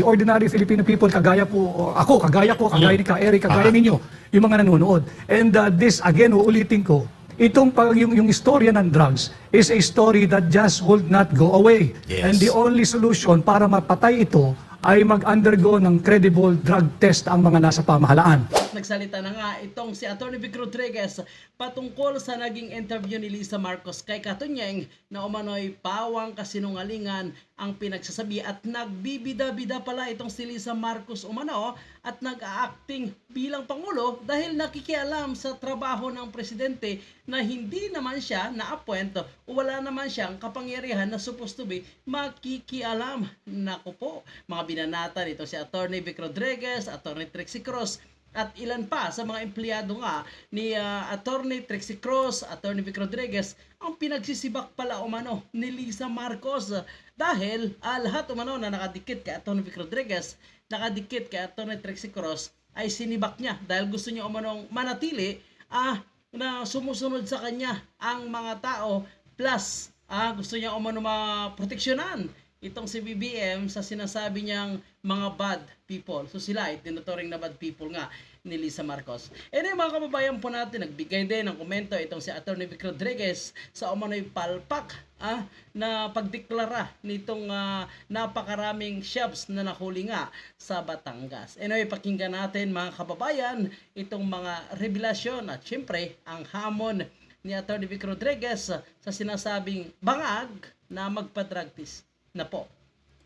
the ordinary Filipino people, kagaya po, ako, kagaya ko, kagaya ni Ka Eric, kagaya ninyo, yung mga nanonood. And uh, this, again, uulitin ko, itong pag, yung, yung istorya ng drugs is a story that just would not go away. Yes. And the only solution para mapatay ito ay mag-undergo ng credible drug test ang mga nasa pamahalaan. Nagsalita na nga itong si Atty. Vic Rodriguez patungkol sa naging interview ni Lisa Marcos kay Katunyeng na umano'y pawang kasinungalingan ang pinagsasabi at nagbibida-bida pala itong si Lisa Marcos umano at nag-acting bilang Pangulo dahil nakikialam sa trabaho ng presidente na hindi naman siya na-appoint o wala naman siyang kapangyarihan na supposed to be makikialam. Naku po, mga binanata nito si Atty. Vic Rodriguez, Atty. Trixie Cross, at ilan pa sa mga empleyado nga ni uh, Attorney Trixie Cross, Attorney Vic Rodriguez ang pinagsisibak pala umano ni Lisa Marcos. Dahil ah, lahat umano na nakadikit kay Attorney Vic Rodriguez, nakadikit kay Attorney Trixie Cross ay sinibak niya dahil gusto niya umanong manatili ah, na sumusunod sa kanya ang mga tao plus ah, gusto niya umano maproteksyonan itong si BBM sa sinasabi niyang mga bad people. So sila ay tinuturing na bad people nga ni Lisa Marcos. And then mga kababayan po natin, nagbigay din ng komento itong si Atty. Vic Rodriguez sa umano'y palpak ah, na pagdeklara nitong ah, napakaraming shelves na nahuli nga sa Batangas. Anyway, pakinggan natin mga kababayan itong mga revelasyon at syempre ang hamon ni Atty. Vic Rodriguez sa sinasabing bangag na magpa-drug test na po.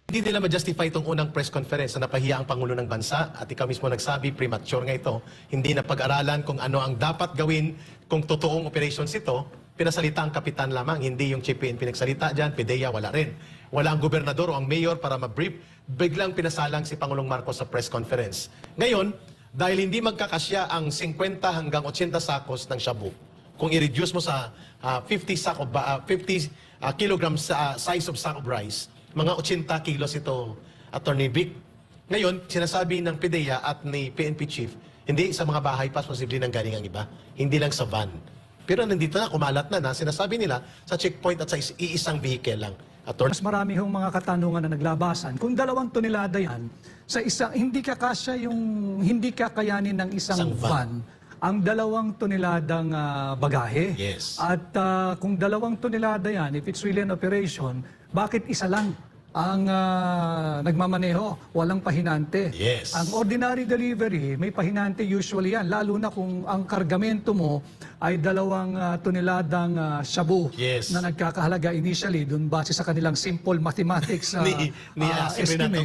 Hindi nila ma-justify itong unang press conference na napahiya ang Pangulo ng Bansa at ikaw mismo nagsabi, premature nga ito. Hindi na pag-aralan kung ano ang dapat gawin kung totoong operations ito. Pinasalita ang kapitan lamang, hindi yung chief PNP nagsalita dyan, PIDEA wala rin. Wala ang gobernador o ang mayor para ma-brief. Biglang pinasalang si Pangulong Marcos sa press conference. Ngayon, dahil hindi magkakasya ang 50 hanggang 80 sakos ng shabu, kung i-reduce mo sa ah, 50 sack of ba- ah, 50 ah, kilograms sa ah, size of sack of rice, mga 80 kilos ito, Attorney Vic. Ngayon, sinasabi ng PIDEA at ni PNP Chief, hindi sa mga bahay pa, posible nang galing ang iba. Hindi lang sa van. Pero nandito na, kumalat na na, sinasabi nila sa checkpoint at sa is- iisang vehicle lang. Attorney, Mas marami hong mga katanungan na naglabasan. Kung dalawang tonelada yan, sa isang, hindi kakasya yung, hindi kakayanin ng isang, Isang van. van, ang dalawang toneladang ah, bagahe. Yes. At ah, kung dalawang tonelada yan, if it's really an operation, bakit isa lang ang ah, nagmamaneho, walang pahinante? Yes. Ang ordinary delivery, may pahinante usually yan, lalo na kung ang kargamento mo ay dalawang ah, toneladang ah, shabu Yes. na nagkakahalaga initially doon base sa kanilang simple mathematics uh, Ni- ni uh, estimate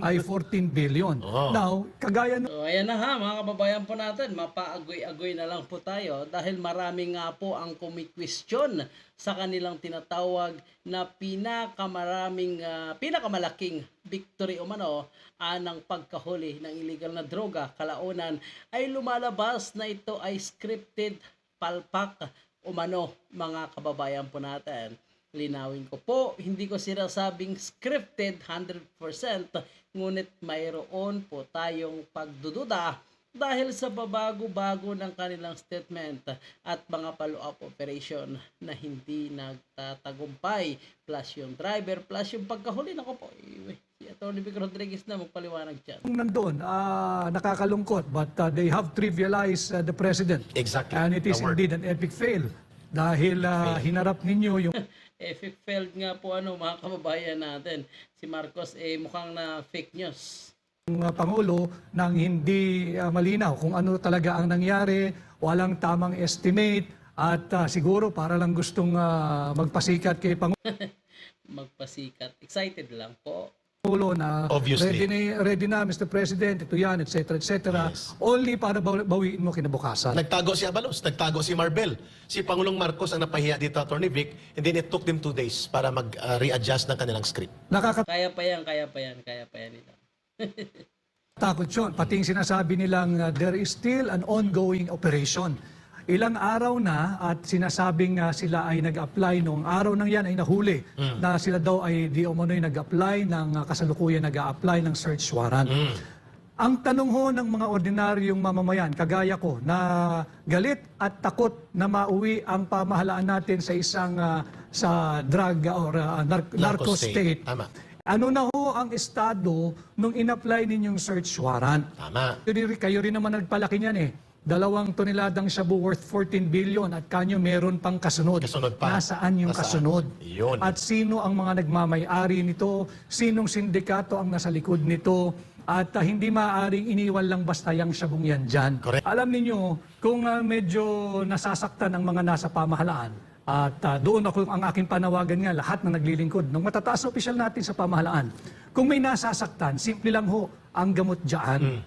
ay 14 billion. Oo. Now, kagaya nung So, ayan na ha, mga kababayan po natin, mapaagoy-agoy na lang po tayo dahil marami nga po ang kumikwestiyon sa kanilang tinatawag na pinakamaraming, ah, pinakamalaking victory umano ah, ng pagkahuli ng illegal na droga kalaunan ay lumalabas na ito ay scripted palpak umano mga kababayan po natin. Linawin ko po, hindi ko sinasabing scripted 100%, ngunit mayroon po tayong pagdududa dahil sa babago-bago ng kanilang statement at mga follow-up operation na hindi nagtatagumpay plus yung driver plus yung pagkahuli nako po eh, si Atty. Vic Rodriguez na magpaliwanag dyan nandun, ah, nakakalungkot, but ah, they have trivialized ah, the president. Exactly. And it is The word. indeed an epic fail. Dahil ah, hinarap ninyo yung epic failed nga po ano mga kababayan natin si Marcos eh mukhang na fake news uh, Pangulo nang hindi ah, malinaw kung ano talaga ang nangyari, walang tamang estimate, at ah, siguro para lang gustong ah, magpasikat kay Pangulo magpasikat excited lang po na Obviously. ready na, ready na Mr. President, ito yan, etc. etc. Yes. Only para baw- bawiin mo kinabukasan. Nagtago si Abalos, nagtago si Marbel. Si Pangulong Marcos ang napahiya dito, Attorney Vic, and then it took them two days para mag-readjust ng kanilang script. Nakakatakot kaya pa yan kaya pa yan kaya pa yan nila yun. Pati yung sinasabi nilang uh, there is still an ongoing operation. Ilang araw na at sinasabing uh, sila ay nag-apply noong araw nang yan ay nahuli na sila daw ay di umano'y nag-apply ng uh, kasalukuyan nag-apply ng search warrant. Ang tanong ho ng mga ordinaryong mamamayan, kagaya ko, na galit at takot na mauwi ang pamahalaan natin sa isang uh, sa drug or uh, nar- narco state. Tama. Ano na ho ang estado nung in-apply ninyong search warrant? Tama. Kayo rin- Kayo rin naman nagpalaki niyan eh. Dalawang toneladang shabu worth 14 billion at kanyo meron pang kasunod. Kasunod pa. Nasaan yung Nasaan? kasunod? Yun. At sino ang mga nagmamay-ari nito? Sinong sindikato ang nasa likod nito? At ah, hindi maaaring iniwan lang basta yung shabong yan dyan. Correct. Alam ninyo, kung ah, medyo nasasaktan ang mga nasa pamahalaan, at ah, doon ako ang aking panawagan nga, lahat na naglilingkod, ng matataas na opisyal natin sa pamahalaan, kung may nasasaktan, simple lang ho, ang gamot dyan,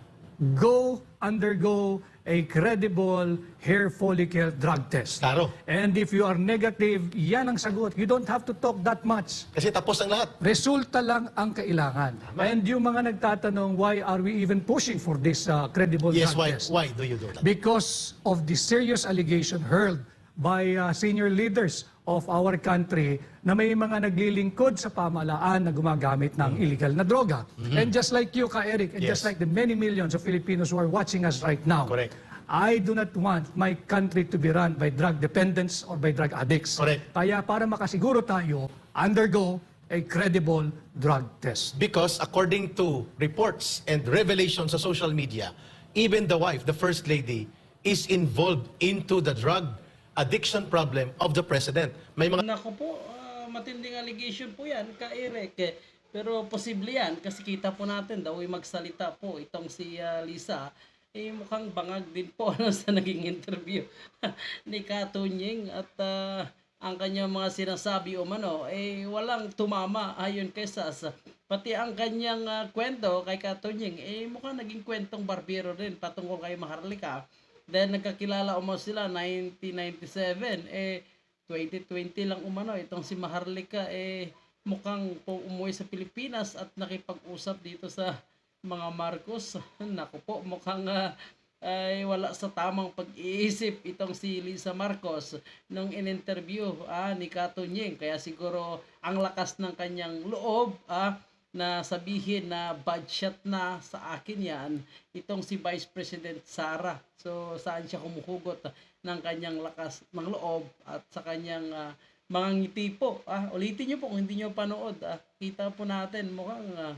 go undergo a credible hair follicle drug test. Klaro. And if you are negative, yan ang sagot. You don't have to talk that much. Kasi tapos ang lahat. Resulta lang ang kailangan. And yung mga nagtatanong, why are we even pushing for this uh, credible Yes, drug why, test? why do you do that? Because of the serious allegation hurled by uh, senior leaders of our country na may mga naglilingkod sa pamahalaan na gumagamit ng illegal na droga. And just like you, Ka Eric, and just Mm-hmm. Yes. like the many millions of Filipinos who are watching us right now, Correct. I do not want my country to be run by drug dependents or by drug addicts. Correct. Kaya para makasiguro tayo, undergo a credible drug test. Because according to reports and revelations sa social media, even the wife, the first lady, is involved into the drug addiction problem of the president. May mga Nako po, ah, matinding allegation po yan, ka Eric. Eh, Pero posible yan kasi kita po natin daw ay magsalita po itong si ah, Lisa eh mukhang bangag din po ano, sa naging interview ni Katunying at ah, ang kanyang mga sinasabi o mano eh walang tumama ayon kay Sas. Pati ang kanyang ah, kwento kay Katunying eh mukhang naging kwentong barbero rin patungkol kay Maharlika. Then nagkakilala umano sila 1997 eh 2020 lang umano itong si Maharlika eh mukhang po umuwi sa Pilipinas at nakipag-usap dito sa mga Marcos. Naku po, mukhang ah, ay wala sa tamang pag-iisip itong si Lisa Marcos nung in-interview ah, ni Kato Nying. Kaya siguro ang lakas ng kanyang loob ah, na sabihin na bad shot na sa akin yan itong si Vice President Sara. So saan siya kumuhugot ng kanyang lakas ng loob at sa kanyang ah, mga ngiti po. Ah, ulitin niyo po kung hindi niyo panood. Ah, kita po natin mukhang ah,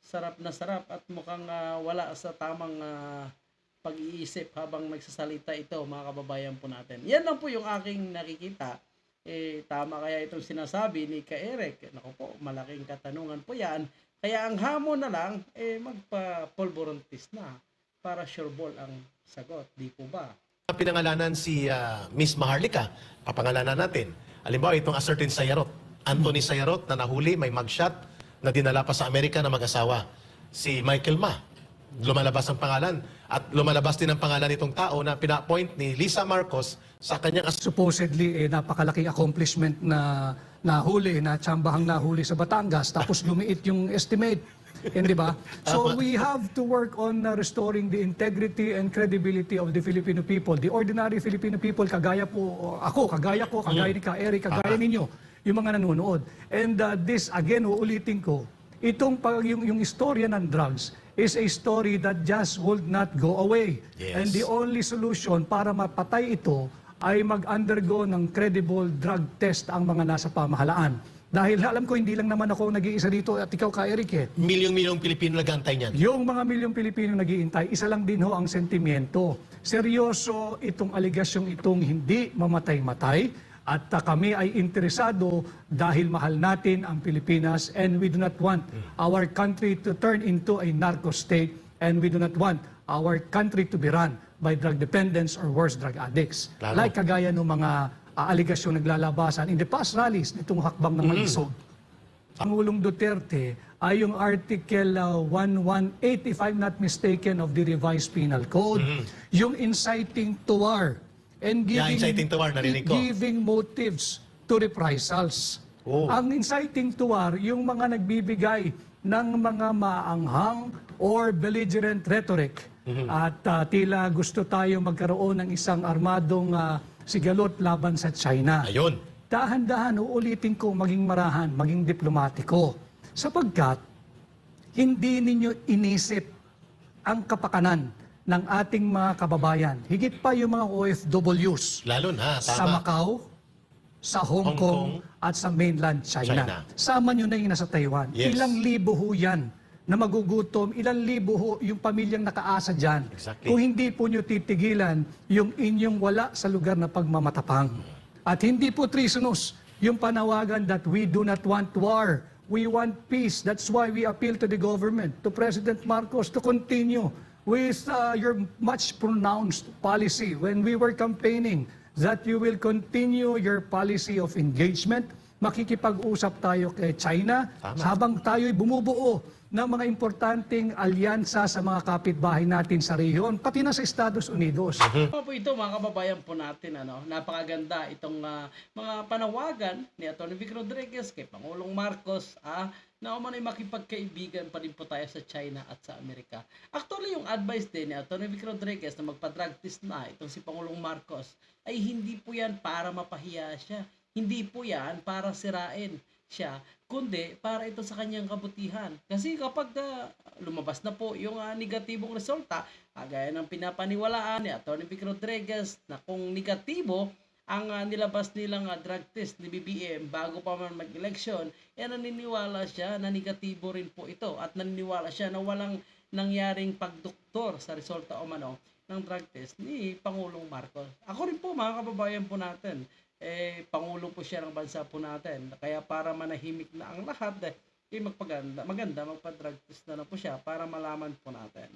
sarap na sarap at mukhang ah, wala sa tamang ah, pag-iisip habang nagsasalita ito mga kababayan po natin. Yan lang po yung aking nakikita. Eh, tama kaya itong sinasabi ni Ka Eric. Naku po, malaking katanungan po yan. Kaya ang hamon na lang, eh, magpa-polvorontis na para sure ball ang sagot. Di po ba? pinangalanan si ah, Miss Maharlika, papangalanan natin. Halimbawa, itong a Sayarot. Anthony Sayarot na nahuli, may mugshot na dinala pa sa Amerika na mag-asawa. Si Michael Ma, lumalabas ang pangalan. At lumalabas din ang pangalan nitong tao na pina-appoint ni Lisa Marcos sa kanyang supposedly eh, napakalaking accomplishment na nahuli, na tsambahang nahuli sa Batangas, tapos lumiit yung estimate. Hindi ba? So we have to work on uh, restoring the integrity and credibility of the Filipino people. The ordinary Filipino people, kagaya po ako, kagaya ko, kagaya ni Ka Eric, kagaya ninyo, yung mga nanonood. And uh, this, again, uulitin ko, itong pag, yung, yung istorya ng drugs is a story that just would not go away. Yes. And the only solution para mapatay ito ay mag-undergo ng credible drug test ang mga nasa pamahalaan. Dahil alam ko hindi lang naman ako nag-iisa dito at ikaw ka Eric eh. milyong-milyong Pilipino nagantay niyan. Yung mga milyong Pilipino nagiintay, isa lang din ho ang sentimiento. Seryoso itong aligasyong itong hindi mamatay-matay at uh, kami ay interesado dahil mahal natin ang Pilipinas and we do not want our country to turn into a narco state and we do not want our country to be run by drug dependents or worse drug addicts. Claro. Like kagaya ng mga uh, aligasyong naglalabasan in the past rallies nitong hakbang ng Malisog. Pangulong Duterte ay yung Article uh, 118, if I'm not mistaken, of the Revised Penal Code. Yung inciting to war. And Yeah, giving, inciting to war, narinig ko. giving motives to reprisals. Oh. Ang inciting to war, yung mga nagbibigay ng mga maanghang or belligerent rhetoric. Mm-hmm. At uh, tila gusto tayo magkaroon ng isang armadong uh, sigalot laban sa China Ayun. dahan-dahan uulitin ko maging marahan, maging diplomatiko. Sapagkat hindi ninyo inisip ang kapakanan ng ating mga kababayan. Higit pa yung mga OFWs Lalo na, sa tama. Macau, sa Hong, Hong Kong, Kong at sa mainland China. China. Sama nyo na yung nasa Taiwan. Yes. Ilang libo ho yan na magugutom, ilang libo ho yung pamilyang nakaasa dyan. Exactly. Kung hindi po nyo titigilan yung inyong wala sa lugar na pagmamatapang. At hindi po treasonous yung panawagan that we do not want war. We want peace. That's why we appeal to the government, to President Marcos, to continue with uh, your much pronounced policy when we were campaigning that you will continue your policy of engagement. Makikipag-usap tayo kay China Tama. habang tayo'y bumubuo ng mga importanteng alyansa sa mga kapitbahay natin sa rehiyon, pati na sa Estados Unidos. Ano po ito mga kababayan po natin ano, napakaganda itong ah, mga panawagan ni Atty. Vic Rodriguez kay Pangulong Marcos ah, na umano'y makipagkaibigan pa rin po tayo sa China at sa Amerika. Actually, yung advice din ni Atty. Vic Rodriguez na magpa-drug test na itong si Pangulong Marcos ay hindi po yan para mapahiya siya. Hindi po yan para sirain siya, kundi para ito sa kanyang kabutihan. Kasi kapag ah, lumabas na po yung ah, negatibong resulta, kagaya ng pinapaniwalaan ni Atty. Vic Rodriguez na kung negatibo ang ah, nilabas nilang ah, drug test ni BBM bago pa man mag-election, eh naniniwala siya na negatibo rin po ito at naniniwala siya na walang nangyaring pagdoktor sa resulta o mano ng drug test ni Pangulong Marcos. Ako rin po mga kababayan po natin, eh pangulo po siya ng bansa po natin. Kaya para manahimik na ang lahat, eh, eh magpaganda, maganda magpa-drug test na lang po siya para malaman po natin.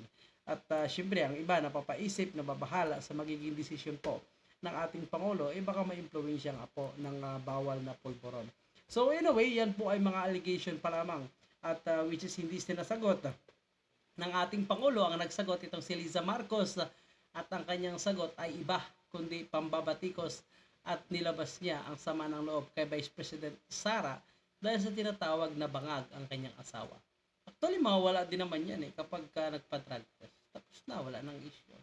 At ah, syempre ang iba napapaisip, nababahala sa magiging desisyon po ng ating Pangulo, eh baka ma-impluensya nga po ng ah, bawal na pulburon. So anyway, yan po ay mga allegation pa lamang at ah, which is hindi sinasagot ah, ng ating Pangulo. Ang nagsagot itong si Liza Marcos ah, at ang kanyang sagot ay iba kundi pambabatikos at nilabas niya ang sama ng loob kay Vice President Sara dahil sa tinatawag na bangag ang kanyang asawa. Actually, mawawala din naman yan eh kapag ka nagpa-drug test. Tapos na, wala nang issue.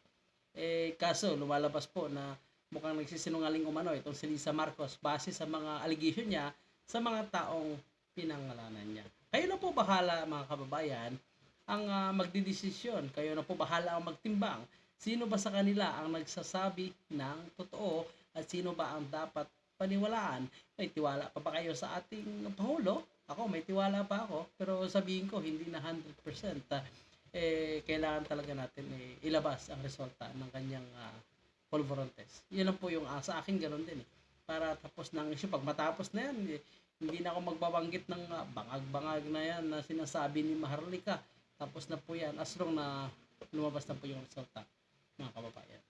Eh, kaso, lumalabas po na mukhang nagsisinungaling umano itong si Lisa Marcos base sa mga allegation niya sa mga taong pinangalanan niya. Kayo na po bahala mga kababayan ang ah, magdidesisyon. Kayo na po bahala ang magtimbang. Sino ba sa kanila ang nagsasabi ng totoo at sino ba ang dapat paniwalaan? May tiwala pa ba kayo sa ating Pangulo? Ako, may tiwala pa ako. Pero sabihin ko, hindi na 100%. ah, eh, kailangan talaga natin eh, ilabas ang resulta ng kanyang ah, pulveron test. Yun lang po yung ah, sa akin ganoon din eh. Para tapos ng issue, pag matapos na yan, eh, hindi na ako magbabanggit ng ah, bangag-bangag na yan na sinasabi ni Maharlika. Tapos na po yan, as long na lumabas na po yung resulta, mga kababayan.